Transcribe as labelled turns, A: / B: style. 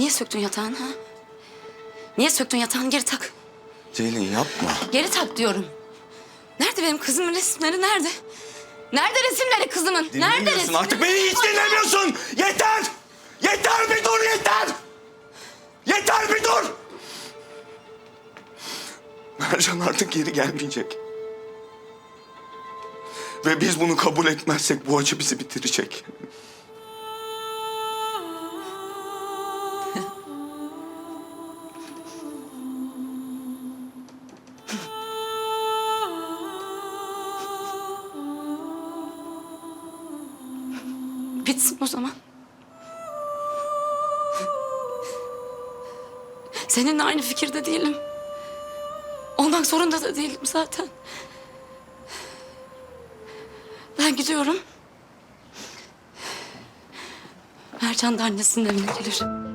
A: Niye söktün yatağını ha? Niye söktün yatağını geri tak.
B: Ceylin yapma.
A: Geri tak diyorum. Nerede benim kızımın resimleri nerede? Nerede resimleri kızımın? Nerede
B: Dinlemiyorsun
A: resimleri?
B: artık beni hiç dinlemiyorsun. Yeter! Yeter bir dur yeter! Yeter bir dur! Mercan artık geri gelmeyecek. Ve biz bunu kabul etmezsek bu acı bizi bitirecek.
A: Bitsin o zaman. Seninle aynı fikirde değilim. Olmak zorunda da değilim zaten. Ben gidiyorum. Mercan da annesinin evine gelir.